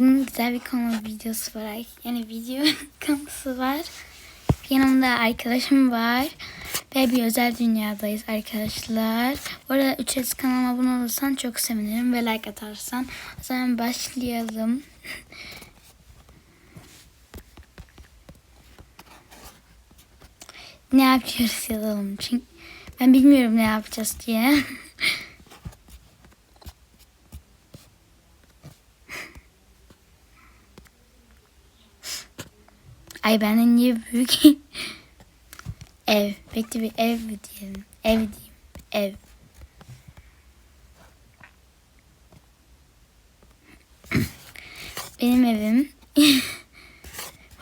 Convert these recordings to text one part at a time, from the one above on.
Bugün güzel bir konu videosu var. Yani video konusu var. Yanımda arkadaşım var. Ve bir özel dünyadayız arkadaşlar. Orada ücretsiz kanalıma abone olursan çok sevinirim. Ve like atarsan. O zaman başlayalım. ne yapıyoruz yazalım. Çünkü ben bilmiyorum ne yapacağız diye. Ay benden niye büyük? ev. Bekle bir ev diyelim? Ev diyeyim. Ev. Benim evim.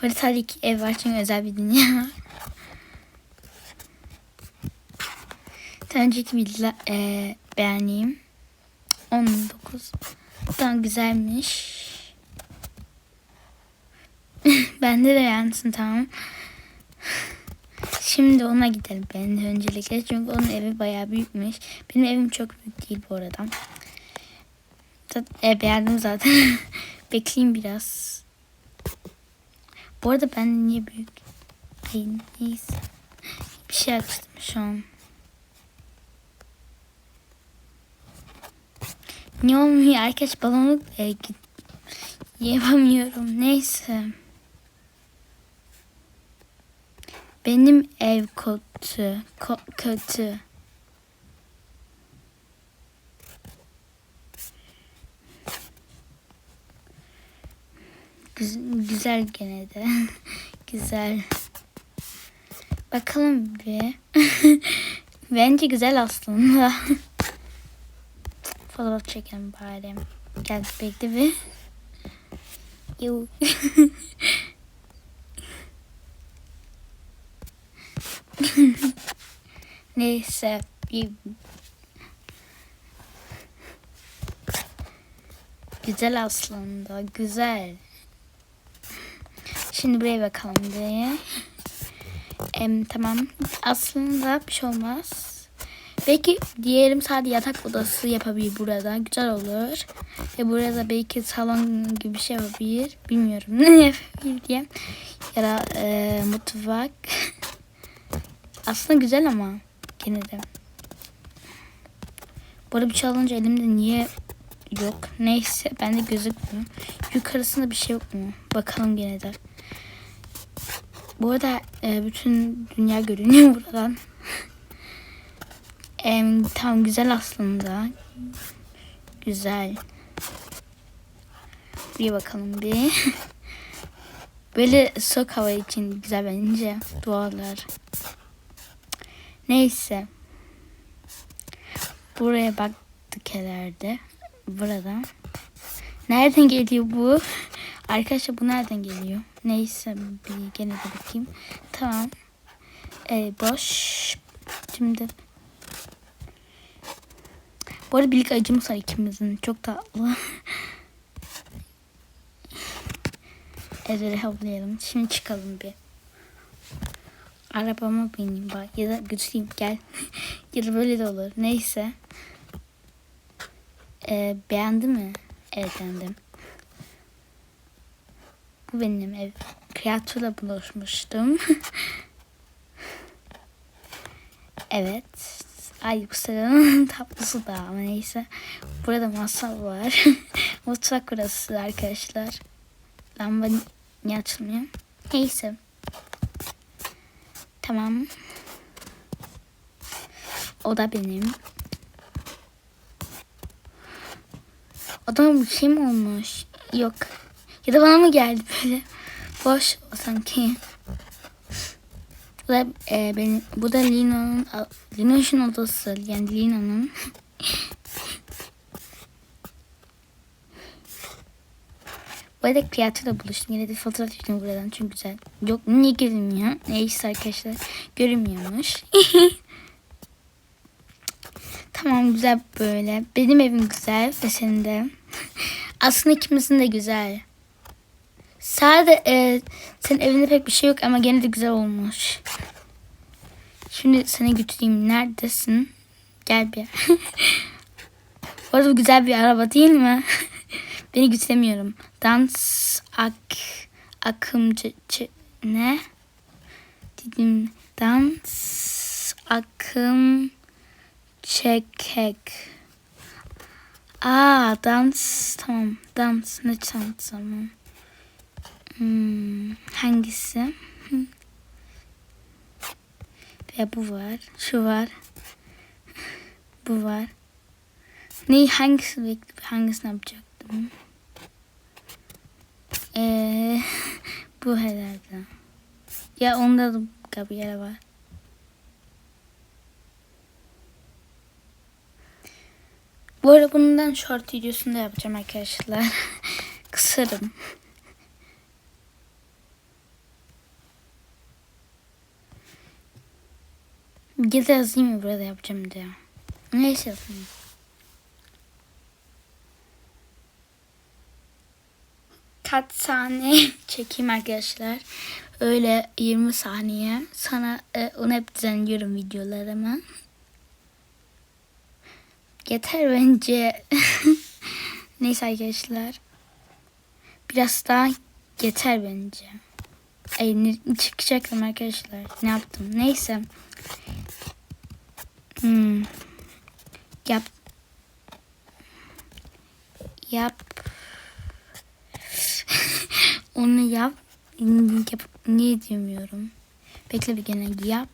Burada tabii ki ev var çünkü özel bir dünya. Önceki bir e, beğeneyim. 19. Tamam güzelmiş. Bende de yansın tamam. Şimdi ona gidelim ben öncelikle. Çünkü onun evi bayağı büyükmüş. Benim evim çok büyük değil bu arada. E, beğendim zaten. Bekleyeyim biraz. Bu arada ben niye büyük? Ay neyse. Bir şey açtım şu an. Niye olmuyor? Arkadaş balonu e. Yapamıyorum. Neyse. Benim ev kötü. Ko kötü. Güz güzel gene de. güzel. Bakalım bir. Bence güzel aslında. Fotoğraf çekelim bari. Gel bekle bir. Yuh. Neyse güzel aslında güzel. Şimdi buraya bakalım diye. Em, tamam aslında bir şey olmaz. Belki diyelim sadece yatak odası yapabilir burada. Güzel olur. Ve burada belki salon gibi bir şey yapabilir. Bilmiyorum ne yapabilir diye. Ya da e, mutfak. Aslında güzel ama gene de. Arada bir şey alınca elimde niye yok? Neyse bende gözükmüyor. Yukarısında bir şey yok mu? Bakalım gene de. Bu arada e, bütün dünya görünüyor buradan. e, tam güzel aslında. Güzel. Bir bakalım bir. Böyle soğuk hava için güzel bence. Duvarlar. Neyse. Buraya baktık herhalde. Burada. Nereden geliyor bu? Arkadaşlar bu nereden geliyor? Neyse bir gene de bakayım. Tamam. Ee, boş. Şimdi bu arada birlik acımız var ikimizin. Çok tatlı. Ezeli havlayalım. Şimdi çıkalım bir. Arabama bineyim bak. Ya da götüreyim gel. ya da böyle de olur. Neyse. Ee, beğendi mi? Evet beğendim. Bu benim ev. Kreatörle buluşmuştum. evet. Ay sıranın tatlısı da ama neyse. Burada masa var. Mutfak burası arkadaşlar. Lamba niye açılmıyor? Neyse. Tamam. O da benim. Bir şey mi olmuş? Yok. Ya da bana mı geldi böyle? Boş o sanki. Bu da e, benim, bu da Lina'nın Linoş'un odası. Yani Lina'nın. Arada kıyafetle buluştum. Yine de fotoğraf çektim buradan çünkü güzel. Yok niye görünmüyor? Neyse arkadaşlar. Görünmüyormuş. tamam güzel böyle. Benim evim güzel ve senin de. Aslında ikimizin de güzel. Sadece e, senin evinde pek bir şey yok ama gene de güzel olmuş. Şimdi seni götüreyim. Neredesin? Gel bir. Bu arada güzel bir araba değil mi? Beni güçlemiyorum. Dans ak akımcı ne? Dedim dans akım çekek. Aa dans tamam dans ne dans tamam. Hmm, hangisi? Ve bu var. Şu var. Bu var. Ne hangisi hangisini yapacaktım? Ee, bu herhalde. Ya onda da Gabriela var. Bu arada bundan short videosunu da yapacağım arkadaşlar. Kısarım. Gide yazayım mı burada yapacağım diye. Neyse yazayım. Kaç saniye çekeyim arkadaşlar. Öyle 20 saniye. Sana e, onu hep düzenliyorum videolarımı. Yeter bence. Neyse arkadaşlar. Biraz daha yeter bence. Ay ne, çıkacaktım arkadaşlar. Ne yaptım? Neyse. Hmm. Yap. Yap. Onu yap. yap. Niye diyemiyorum? Bekle bir gene yap.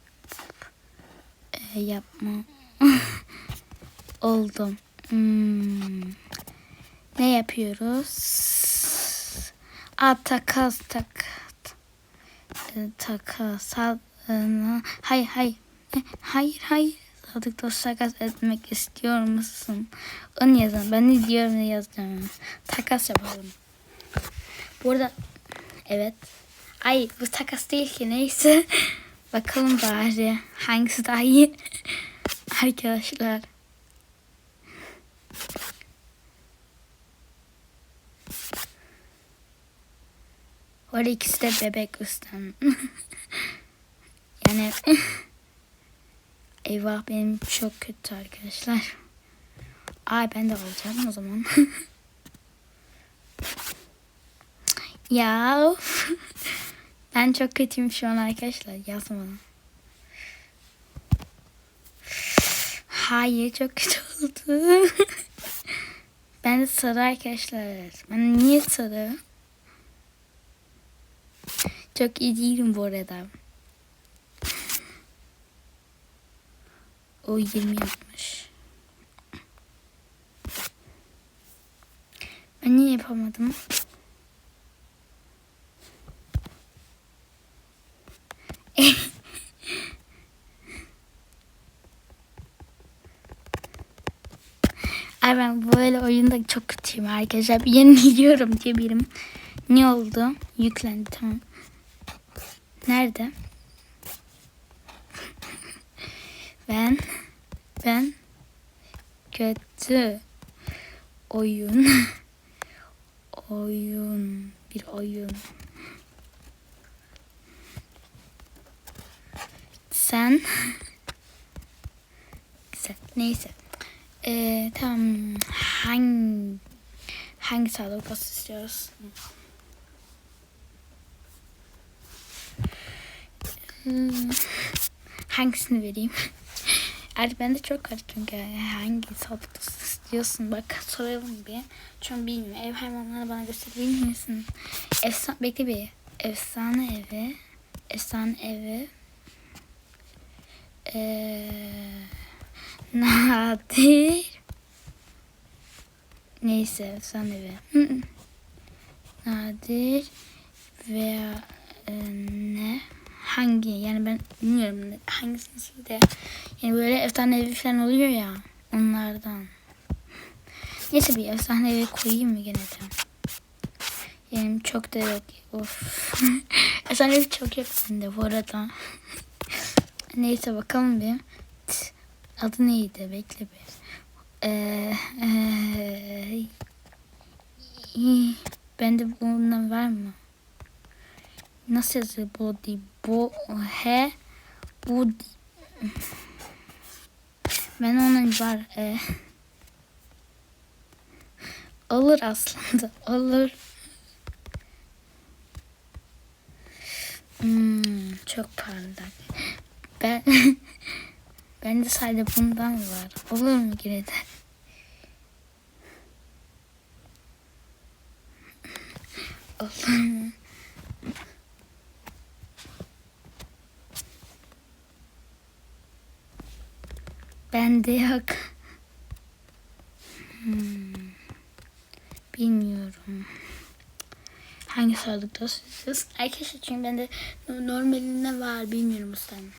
Ee, yapma. Oldum. Hmm. Ne yapıyoruz? Aa, takas tak. Ee, takas. Al- ıı, Hayır hayır. E, Hayır hayır. Sadık takas etmek istiyor musun? Onu yazın. Ben ne diyorum ne yazacağım. Takas yapalım. Bu arada evet. Ay bu takas değil ki neyse. Bakalım bari hangisi daha iyi. Arkadaşlar. Orada ikisi de bebek üstten. yani eyvah benim çok kötü arkadaşlar. Ay ben de alacağım o zaman. Ya of. ben çok kötüyüm şu an arkadaşlar yazma. Hayır çok kötü oldu. ben de sarı arkadaşlar. Ben niye sarı? Çok iyi değilim bu arada. O 20 yapmış. Ben niye yapamadım? Ay ben böyle oyunda çok kötüyüm arkadaşlar. Yeniliyorum diye birim. Ne oldu? Yüklendi tamam. Nerede? Ben ben kötü oyun oyun bir oyun sen güzel neyse ee, tamam hangi hangi sağlık istiyoruz Hmm, hangisini vereyim Artık ben de çok karıştım ki hangi sağlık dostu istiyorsun bak soralım bir. Çünkü bilmiyorum ev hayvanlarını bana gösterebilir misin? Efsane bekle bir. Efsane evi. Efsane evi. Ee, nadir. Neyse efsane hı. nadir veya e, ne? hangi yani ben bilmiyorum hangisini de yani böyle efsanevi falan oluyor ya onlardan. Neyse bir efsanevi koyayım mı gene de. Yani çok da yok. Of. efsanevi çok yok bende bu arada. Neyse bakalım bir. Adı neydi? Bekle bir. Ee, ee, bende bundan var mı? Nasıl yazıyor body? Bu he bu ben onun var e, Olur aslında. Olur. Hmm, çok parlak. Ben ben de sadece bundan var. Olur mu yine de? Olur mu? Bende yok. Hmm. Bilmiyorum. Hangi sağlıkta süsüz? Arkadaşlar çünkü bende normalinde var bilmiyorum ustanım.